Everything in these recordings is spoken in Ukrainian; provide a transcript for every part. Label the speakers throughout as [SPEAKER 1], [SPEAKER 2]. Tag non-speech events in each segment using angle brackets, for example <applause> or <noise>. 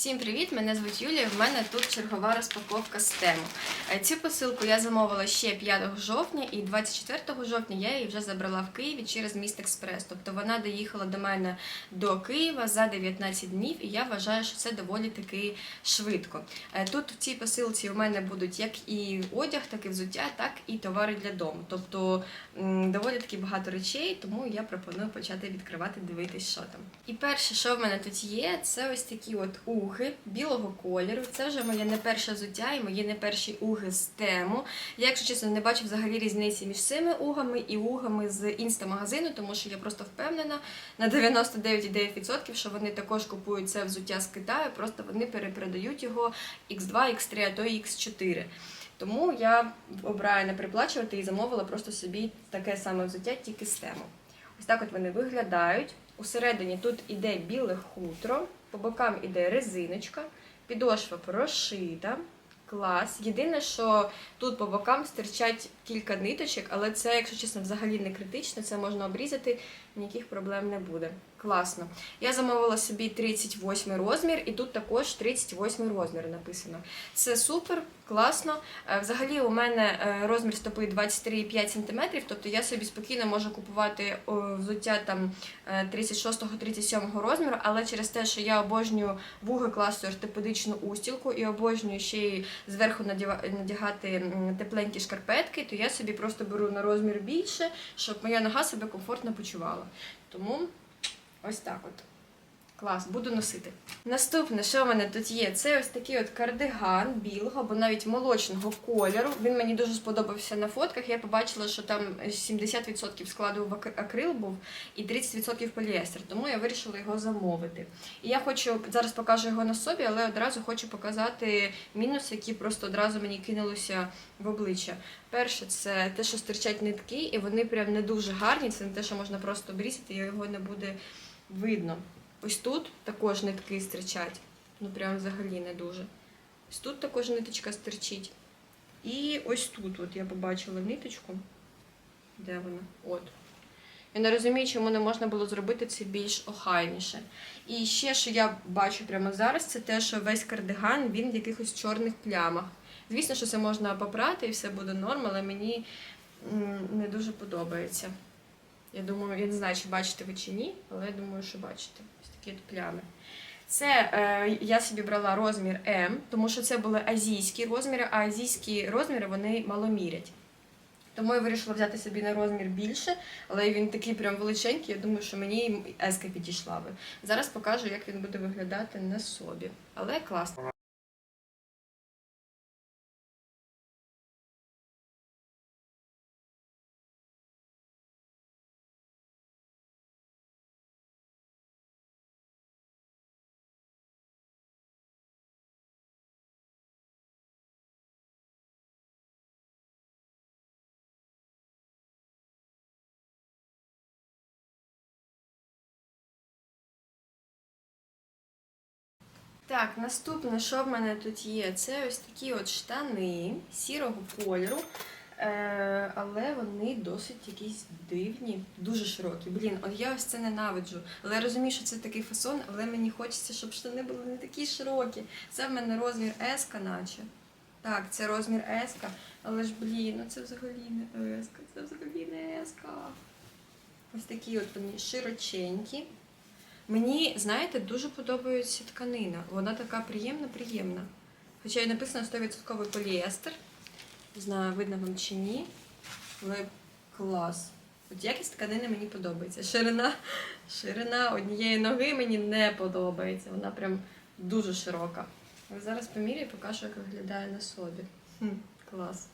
[SPEAKER 1] Всім привіт! Мене звуть Юлія. В мене тут чергова розпаковка з тему. Е, Цю посилку я замовила ще 5 жовтня, і 24 жовтня я її вже забрала в Києві через міст Експрес. Тобто вона доїхала до мене до Києва за 19 днів, і я вважаю, що це доволі таки швидко. Е, Тут в цій посилці у мене будуть як і одяг, так і взуття, так і товари для дому. Тобто доволі таки багато речей, тому я пропоную почати відкривати, дивитись, що там. І перше, що в мене тут є, це ось такі от уги білого кольору. Це вже моє не перше взуття і мої не перші уги з тему. Я, якщо чесно, не бачу взагалі різниці між цими угами і угами з інстамагазину, тому що я просто впевнена на 99,9%, що вони також купують це взуття з Китаю, просто вони перепродають його X2, X3, а то і X4. Тому я обираю не переплачувати і замовила просто собі таке саме взуття, тільки з тему. Ось так от вони виглядають. Усередині тут іде біле хутро, по бокам іде резиночка, підошва прошита. Клас. Єдине, що тут по бокам стирчать кілька ниточок, але це, якщо чесно, взагалі не критично, це можна обрізати, ніяких проблем не буде. Класно. Я замовила собі 38 розмір, і тут також 38 розмір написано. Це супер, класно. Е, Взагалі, у мене е, розмір стопи 23,5 см, тобто я собі спокійно можу купувати взуття там е, 36-37 розміру, але через те, що я обожнюю вуги класу ортопедичну устілку і обожнюю ще й зверху надягати тепленькі шкарпетки, то я собі просто беру на розмір більше, щоб моя нога себе комфортно почувала. Тому ось так от. Клас, буду носити. Наступне, що в мене тут є, це ось такий от кардиган білого або навіть молочного кольору. Він мені дуже сподобався на фотках. Я побачила, що там 70% складу в акрил був і 30% поліестер, тому я вирішила його замовити. І я хочу зараз покажу його на собі, але одразу хочу показати мінуси, які просто одразу мені кинулися в обличчя. Перше, це те, що стирчать нитки, і вони прям не дуже гарні. Це не те, що можна просто обрізати, і його не буде видно. Ось тут також нитки стирчать. Ну прям взагалі не дуже. Ось тут також ниточка стирчить. І ось тут от я побачила ниточку. Де вона? От. Я не розумію, чому не можна було зробити це більш охайніше. І ще, що я бачу прямо зараз, це те, що весь кардиган він в якихось чорних плямах. Звісно, що це можна попрати і все буде норм, але мені не дуже подобається. Я думаю, я не знаю, чи бачите ви чи ні, але я думаю, що бачите. Ось такі от плями. Це е, я собі брала розмір М, тому що це були азійські розміри, а азійські розміри вони маломірять. Тому я вирішила взяти собі на розмір більше, але він такий прям величенький, я думаю, що мені еска підійшла би. Зараз покажу, як він буде виглядати на собі. Але класно. Так, наступне, що в мене тут є, це ось такі от штани сірого кольору. Е, але вони досить якісь дивні, дуже широкі. Блін, от я ось це ненавиджу. Але я розумію, що це такий фасон, але мені хочеться, щоб штани були не такі широкі. Це в мене розмір S, наче. Так, це розмір S, але ж блін, ну це взагалі не S, це взагалі не S. Ось такі от вони широченькі. Мені, знаєте, дуже подобається тканина. Вона така приємна, приємна. Хоча і написано 100% поліестер. Не знаю, видно вам чи ні. Але клас. От якість тканини мені подобається. Ширина, ширина однієї ноги мені не подобається. Вона прям дуже широка. Але зараз поміряю і покажу, як виглядає на собі. Хм, клас.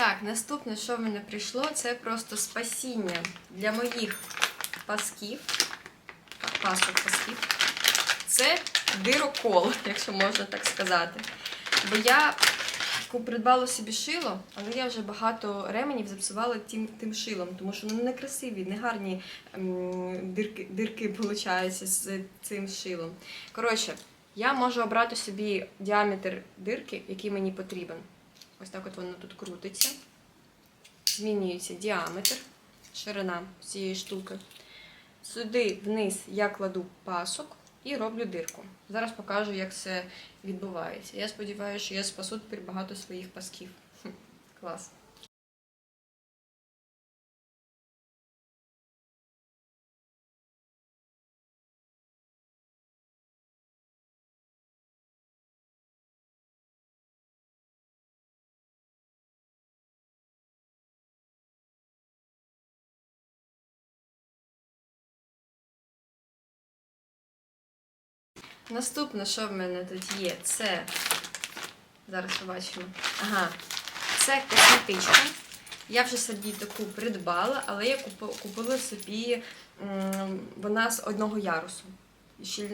[SPEAKER 1] Так, наступне, що в мене прийшло, це просто спасіння для моїх пасків. Пасок пасків. Це дирокол, <laughs> якщо можна так сказати. Бо я придбала собі шило, але я вже багато ременів запсувала тим, тим шилом, тому що ну, не красиві, не гарні ем, дирки, дирки виходять з цим шилом. Коротше, я можу обрати собі діаметр дирки, який мені потрібен. Ось так от воно тут крутиться. змінюється діаметр, ширина цієї штуки. Сюди вниз я кладу пасок і роблю дирку. Зараз покажу, як це відбувається. Я сподіваюся, що я спасу тепер багато своїх пасків. Клас. Наступне, що в мене тут є, це. Зараз побачимо. Ага, це косметичка. Я вже собі таку придбала, але я купила собі вона з одного ярусу.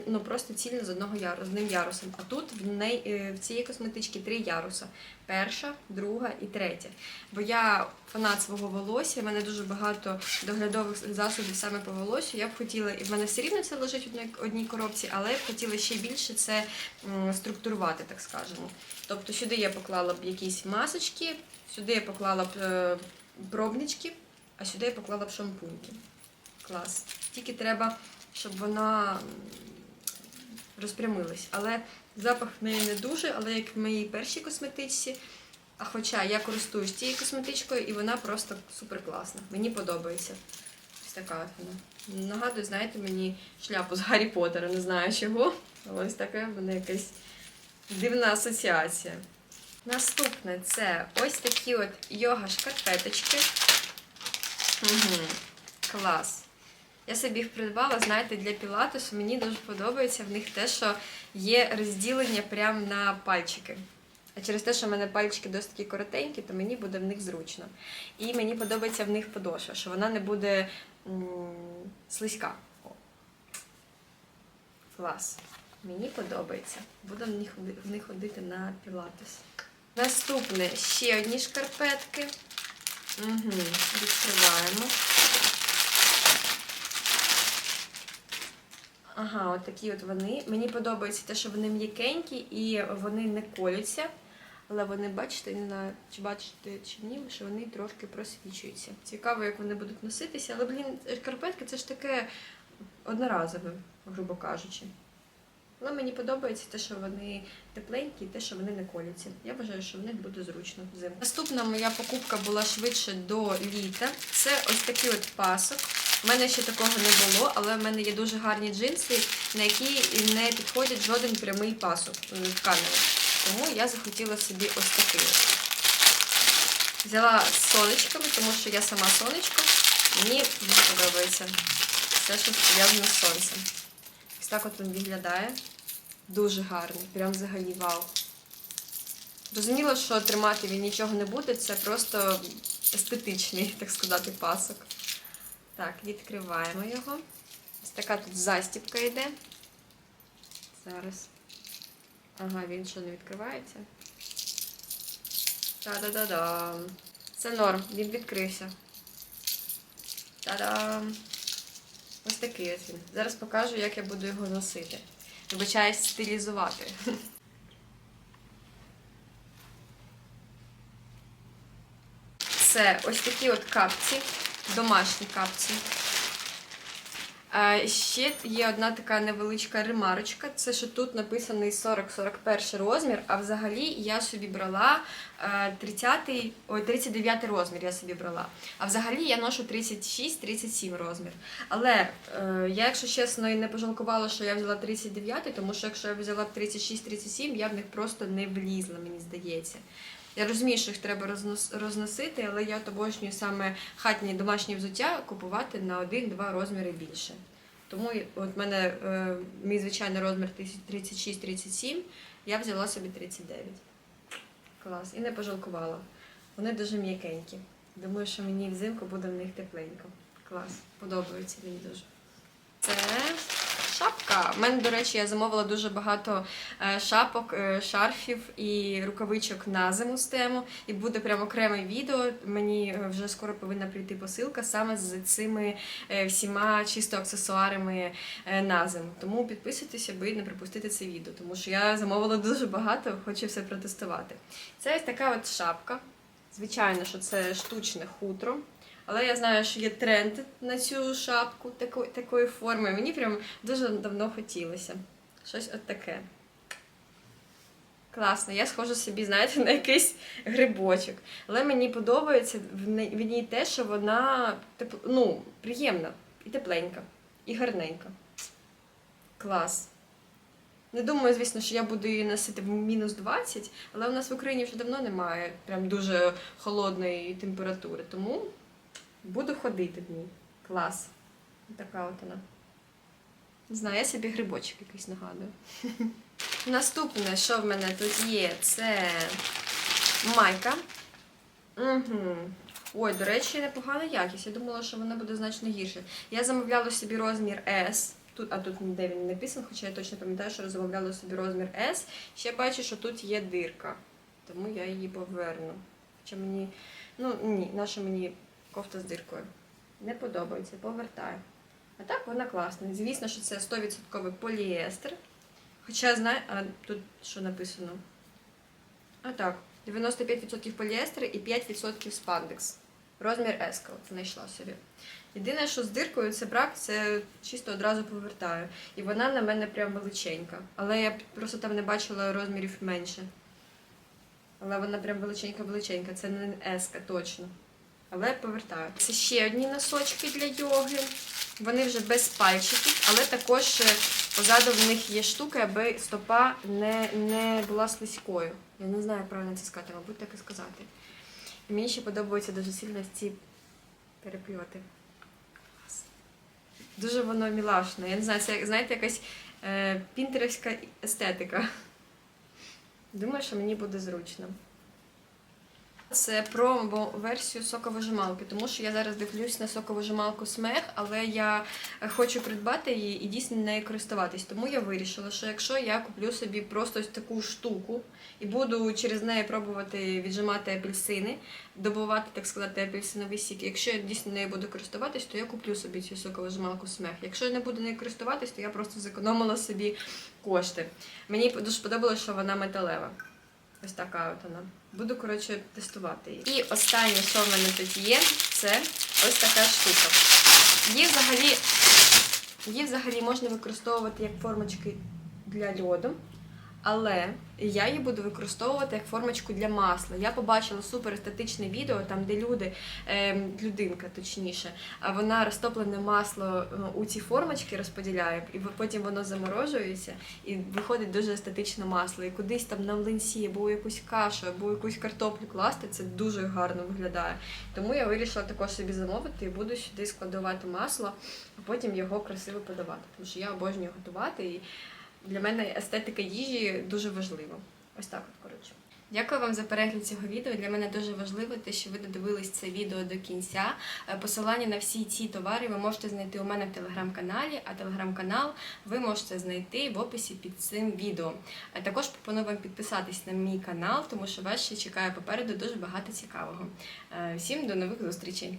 [SPEAKER 1] Ну, просто цільно з одного яру, з одним ярусом. А тут в неї е, в цієї косметички три яруса: перша, друга і третя. Бо я фанат свого волосся, в мене дуже багато доглядових засобів саме по волосю. Я б хотіла, і в мене все рівно це лежить в одній- одній коробці, але я б хотіла ще більше це структурувати, так скажемо. Тобто сюди я поклала б якісь масочки, сюди я поклала б е, пробнички, а сюди я поклала б шампуньки. Клас. Тільки треба, щоб вона розпрямилась. Але запах в неї не дуже, але як в моїй першій косметичці. А хоча я користуюсь цією косметичкою, і вона просто супер класна. Мені подобається. Ось така вона. Нагадує, знаєте, мені шляпу з Гаррі Поттера, не знаю чого. але Ось така в мене якась дивна асоціація. Наступне це ось такі от йога-шкарпеточки. Угу. Клас. Я собі їх придбала, знаєте, для пілатесу. Мені дуже подобається в них те, що є розділення прямо на пальчики. А через те, що в мене пальчики досить такі коротенькі, то мені буде в них зручно. І мені подобається в них подошва, що вона не буде слизька. О. Клас. Мені подобається. Буду в них, в них ходити на пілатес. Наступне ще одні шкарпетки. Угу. Відкриваємо. Ага, от такі от вони. Мені подобається те, що вони м'якенькі і вони не колються. Але вони, бачите, не знаю, чи бачите чи ні, що вони трошки просвічуються. Цікаво, як вони будуть носитися. Але, блін, шкарпетки це ж таке одноразове, грубо кажучи. Але мені подобається те, що вони тепленькі, і те, що вони не коляться. Я вважаю, що в них буде зручно взимку. Наступна моя покупка була швидше до літа. Це ось такий от пасок. У мене ще такого не було, але в мене є дуже гарні джинси, на які не підходить жоден прямий пасок е, тканевий. Тому я захотіла собі ось такий. Взяла з сонечками, тому що я сама сонечко. Мені дуже подобається все, що пов'язано з сонцем. Ось так от він виглядає. Дуже гарний, прям взагалі вау. Зрозуміло, що тримати він нічого не буде, це просто естетичний, <laughs> так сказати, пасок. Так, відкриваємо його. Ось така тут застіпка йде. Зараз. Ага, він що не відкривається. Та-да-да-дам. Це норм, він відкрився. Та-дам! Ось такий ось він. Зараз покажу, як я буду його носити. Вибачаюсь, стилізувати. Це ось такі от капці, домашні капці. Е, Ще є одна така невеличка ремарочка. Це що тут написаний 40-41 розмір, а взагалі я собі брала е, 30, ой, 39 розмір. Я собі брала. А взагалі я ношу 36-37 розмір. Але е, я, якщо чесно, і не пожалкувала, що я взяла 39, тому що якщо я взяла б 36-37, я в них просто не влізла, мені здається. Я розумію, що їх треба розносити, але я обожнюю саме хатні домашні взуття купувати на один-два розміри більше. Тому от мене е, мій звичайний розмір 36-37, я взяла собі 39. Клас. І не пожалкувала. Вони дуже м'якенькі. Думаю, що мені взимку буде в них тепленько. Клас. Подобається мені дуже. Це шапка. У мене, до речі, я замовила дуже багато е, шапок, е, шарфів і рукавичок на зиму з тему. І буде прямо окреме відео. Мені е, вже скоро повинна прийти посилка саме з цими всіма чисто аксесуарами на зиму. Тому підписуйтесь, аби не пропустити це відео, тому що я замовила дуже багато, хочу все протестувати. Це ось така от шапка. Звичайно, що це штучне хутро. Але я знаю, що є тренд на цю шапку такої, такої форми. Мені прям дуже давно хотілося. Щось от таке. Класно, я схожу собі, знаєте, на якийсь грибочок. Але мені подобається в ній те, що вона тепл... ну, приємна і тепленька, і гарненька. Клас. Не думаю, звісно, що я буду її носити в мінус 20, але у нас в Україні вже давно немає прям дуже холодної температури, тому буду ходити в ній. Клас. Така от вона. Не знаю, я собі грибочок якийсь нагадую. <laughs> Наступне, що в мене тут є, це майка. Угу. Ой, до речі, непогана якість. Я думала, що вона буде значно гірше. Я замовляла собі розмір S. Тут, а тут ніде він не написано, хоча я точно пам'ятаю, що замовляла собі розмір S. Ще бачу, що тут є дирка. Тому я її поверну. Хоча мені. Ну ні, наша мені кофта з диркою. Не подобається, повертаю. А так вона класна. Звісно, що це 100% поліестер. Хоча знаю, а тут що написано? А так, 95% поліестер і 5% спандекс. Розмір S, знайшла собі. Єдине, що з диркою це брак, це чисто одразу повертаю. І вона на мене прям величенька. Але я просто там не бачила розмірів менше. Але вона прям величенька-величенька. Це не S точно. Але повертаю. Це ще одні носочки для йоги. Вони вже без пальчиків, але також е, позаду в них є штука, аби стопа не, не була слизькою. Я не знаю, як правильно це сказати, мабуть, так і сказати. І мені ще подобаються дуже сильно ці перепльоти. Дуже воно мілашне. Я не знаю, це, знаєте, якась е, пінтерівська естетика. Думаю, що мені буде зручно. Це промо-версію соковижималки, тому що я зараз дивлюсь на соковижималку смех, але я е, хочу придбати її і дійсно нею користуватись. Тому я вирішила, що якщо я куплю собі просто ось таку штуку і буду через неї пробувати віджимати апельсини, добувати, так сказати, апельсиновий сік. Якщо я дійсно нею буду користуватись, то я куплю собі цю соковижималку смех. Якщо я не буду нею користуватись, то я просто зекономила собі кошти. Мені дуже подобалося, що вона металева. Ось така от вона. Буду, коротше, тестувати її. І останнє, що в мене тут є, це ось така штука. Її взагалі, її взагалі можна використовувати як формочки для льоду, але я її буду використовувати як формочку для масла. Я побачила супер естетичне відео, там, де люди, е, людинка точніше, вона розтоплене масло е, у ці формочки розподіляє, і потім воно заморожується, і виходить дуже естетичне масло. І кудись там на млинці, або якусь кашу, або якусь картоплю класти, це дуже гарно виглядає. Тому я вирішила також собі замовити і буду сюди складувати масло, а потім його красиво подавати. Тому що я обожнюю готувати, і для мене естетика їжі дуже важлива. Ось так от, коротше. Дякую вам за перегляд цього відео. Для мене дуже важливо те, що ви додивились це відео до кінця. Е, Посилання на всі ці товари ви можете знайти у мене в телеграм-каналі, а телеграм-канал ви можете знайти в описі під цим відео. Е, Також пропоную вам підписатись на мій канал, тому що вас ще чекає попереду дуже багато цікавого. Е, Всім до нових зустрічей!